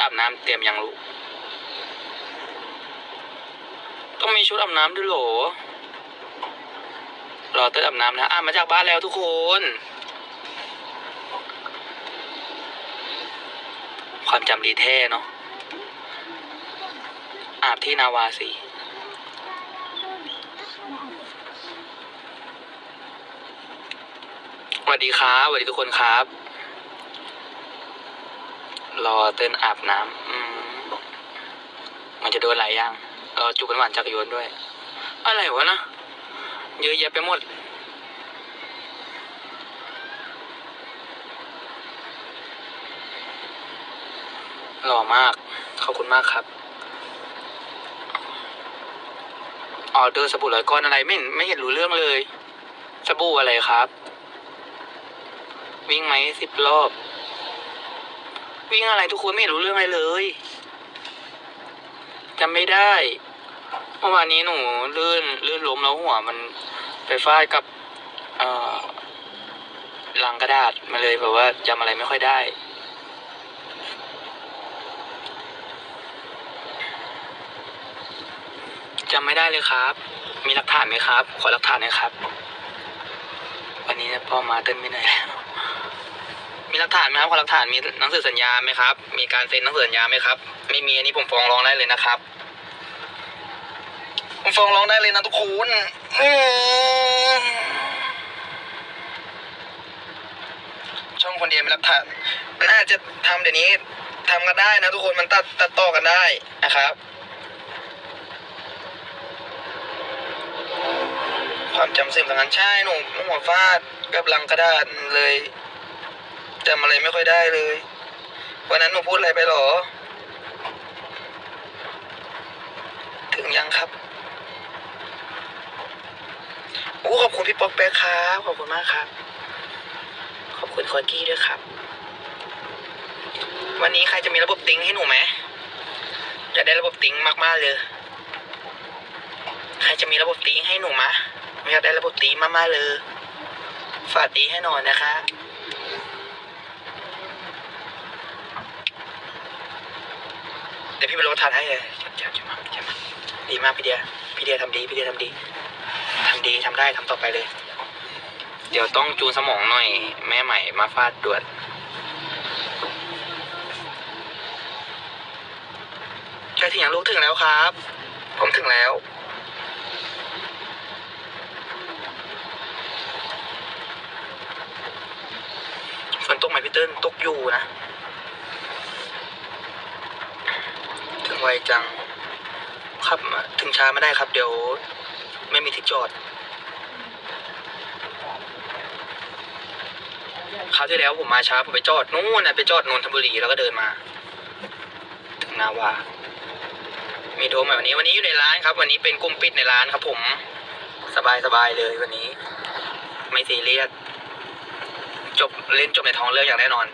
อาบน้ำเตรียมยังลูกต้องมีชุดอาบน้ำด้วยหรอรอเต้นอาบน้ำนะอะมาจากบ้านแล้วทุกคน ความจำดีแท้เนาะอาบที่นาวาสีสวัสดีครับสวัสดีทุกคนครับ รอเต้นอาบน้ำอืมมันจะโดนหลายอย่างรอจูบหวานจักรยนด้วย อะไรวะนะ เยอะแยะไปหมด หล่อมาก ขอบคุณมากครับ ออเดอร์สบู่ร้อยก้อนอะไรไม่เห็นไม่เห็นรู้เรื่องเลย สบู่อะไรครับ วิ่งไหมสิบรอบ วิ่งอะไรทุกคนไม่รู้เรื่องอะไรเลยจำไม่ได้เมื่อวานนี้หนูลื่นลื่นล้มแล้วหัวมันไปฟาดกับอ่อลังกระดาษมาเลยแบบว่าจำอะไรไม่ค่อยได้ จำไม่ได้เลยครับ มีหลักฐานไหมครับ ขอหลักฐานหน่อยครับ วันนี้พ่อมาเต้นไม่เหนื่อยแล้ว มีหลักฐานไหมครับขอหลักฐานมีหนังสือสัญญาไหมครับ มีการเซ็นหนังสือสัญญาไหมครับ ไม่มีอันนี้ผมฟ้องร้องได้เลยนะครับ ผมฟ้องร้องได้เลยนะทุกคนช่องคนเดียวมีหลักฐานมันอาจจะทำเดี๋ยวนี้ทำกันได้นะทุกคนมันตัดตัดต่อกันได้นะครับ ความจำเสื่อมทางการใช่หนูหัวฟาดกับลังกระดาษเลย จำอะไรไม่ค่อยได้เลย วันนั้นหนูพูดอะไรไปหรอ ถึงยังครับโอ้ขอบคุณพี่ป๊อกแป๊กครับ ขอบคุณมากครับ ขอบคุณคอนกี้ด้วยครับ วันนี้ใครจะมีระบบติ้งให้หนูไหมอยากได้ระบบติ้งมากๆเลย ใครจะมีระบบตีให้หนูมะอยากได้ระบบตีมากๆเลย ฝากตีให้หน่อยนะคะ เดี๋ยวพี่ไปลงทันให้เลยจับจับจับจับดีมากพี่เดีย พี่เดียทำดี พี่เดียทำดีทำดีทำได้ทำต่อไปเลย เดี๋ยวต้องจูนสมองหน่อย แม่ใหม่มาฟาดด่วนใกล้ถึงอย่างลูกถึงแล้วครับ ผมถึงแล้วฝนตกไหมพี่เติ้ลตกอยู่นะ ถึง ไวจัง ครับถึงช้าไม่ได้ครับ เดี๋ยว ไม่มีที่จอด คราวที่แล้วผมมาช้าผมไปจอดนู่นนะไปจอดนนทบุรีแล้วก็เดินมา ถึงนาวา มีโทรมาวันนี้ วันนี้อยู่ในร้านครับ วันนี้เป็นกลุ่มปิดในร้านครับ ผม สบายสบายเลยวันนี้ ไม่ซีเรียสจบเล่นจบในท้องเรื่องอย่างแน่นอน